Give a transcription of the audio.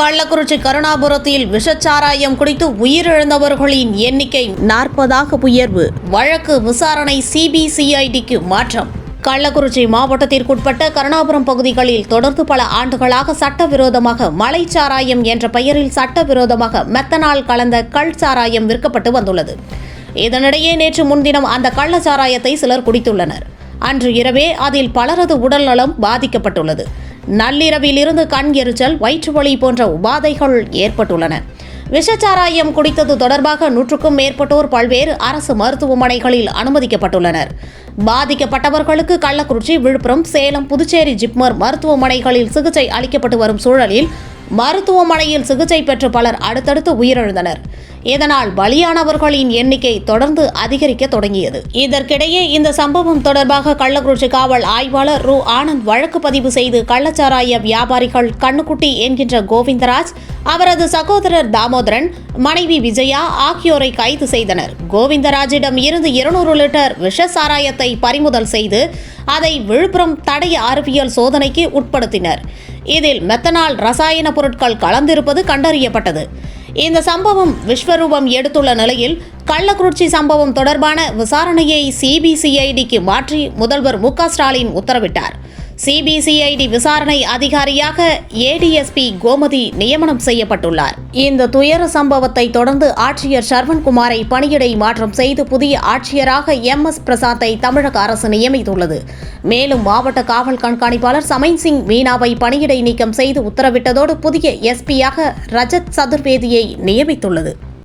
கள்ளக்குறிச்சி கருணாபுரத்தில் விஷச்சாராயம் குடித்து உயிரிழந்தவர்களின் எண்ணிக்கை நாற்பதாக உயர்வு. வழக்கு விசாரணை சிபிசிஐடிக்கு மாற்றம். கள்ளக்குறிச்சி மாவட்டத்திற்குட்பட்ட கருணாபுரம் பகுதிகளில் தொடர்ந்து பல ஆண்டுகளாக சட்டவிரோதமாக மலைச்சாராயம் என்ற பெயரில் சட்டவிரோதமாக மெத்தனால் கலந்த கள் சாராயம் விற்கப்பட்டு வந்துள்ளது. இதனிடையே நேற்று முன்தினம் அந்த கள்ள சாராயத்தை சிலர் குடித்துள்ளனர். அன்று இரவே அதில் பலரது உடல்நலம் பாதிக்கப்பட்டுள்ளது. நள்ளிரவிலிருந்து கண் எரிச்சல் வயிற்றுவலி போன்ற உபாதைகள் ஏற்பட்டுள்ளன. விஷச்சாராயம் குடித்தது தொடர்பாக நூற்றுக்கும் மேற்பட்டோர் பல்வேறு அரசு மருத்துவமனைகளில் அனுமதிக்கப்பட்டுள்ளனர். பாதிக்கப்பட்டவர்களுக்கு கள்ளக்குறிச்சி விழுப்புரம் சேலம் புதுச்சேரி ஜிப்மர் மருத்துவமனைகளில் சிகிச்சை அளிக்கப்பட்டு வரும் சூழலில் மருத்துவமனையில் சிகிச்சை பெற்று பலர் அடுத்தடுத்து உயிரிழந்தனர். இதனால் பலியானவர்களின் எண்ணிக்கை தொடர்ந்து அதிகரிக்க தொடங்கியது. இதற்கிடையே இந்த சம்பவம் தொடர்பாக கள்ளக்குறிச்சி காவல் ஆய்வாளர் ரு. ஆனந்த் வழக்கு பதிவு செய்து கள்ளச்சாராய வியாபாரிகள் கண்ணுக்குட்டி என்கின்ற கோவிந்தராஜ் அவரது சகோதரர் தாமோதரன் மனைவி விஜயா ஆகியோரை கைது செய்தனர். கோவிந்தராஜிடம் இருந்து இருநூறு லிட்டர் விஷ சாராயத்தை பறிமுதல் செய்து அதை விழுப்புரம் தடய அறிவியல் சோதனைக்கு உட்படுத்தினர். இதில் மெத்தனால் ரசாயன பொருட்கள் கலந்திருப்பது கண்டறியப்பட்டது. இந்த சம்பவம் விஸ்வரூபம் எடுத்துள்ள நிலையில் கள்ளக்குறிச்சி சம்பவம் தொடர்பான விசாரணையை சிபிசிஐடிக்கு மாற்றி முதல்வர் மு ஸ்டாலின் உத்தரவிட்டார். சிபிசிஐடி விசாரணை அதிகாரியாக ஏடிஎஸ்பி கோமதி நியமனம் செய்யப்பட்டுள்ளார். இந்த துயர சம்பவத்தை தொடர்ந்து ஆட்சியர் சர்வன்குமாரை பணியிடை மாற்றம் செய்து புதிய ஆட்சியராக எம் எஸ் பிரசாத்தை தமிழக அரசு நியமித்துள்ளது. மேலும் மாவட்ட காவல் கண்காணிப்பாளர் சமைன் சிங் மீனாவை பணியிடை நீக்கம் செய்து உத்தரவிட்டதோடு புதிய எஸ்பியாக ரஜத் சதுர்வேதியை நியமித்துள்ளது.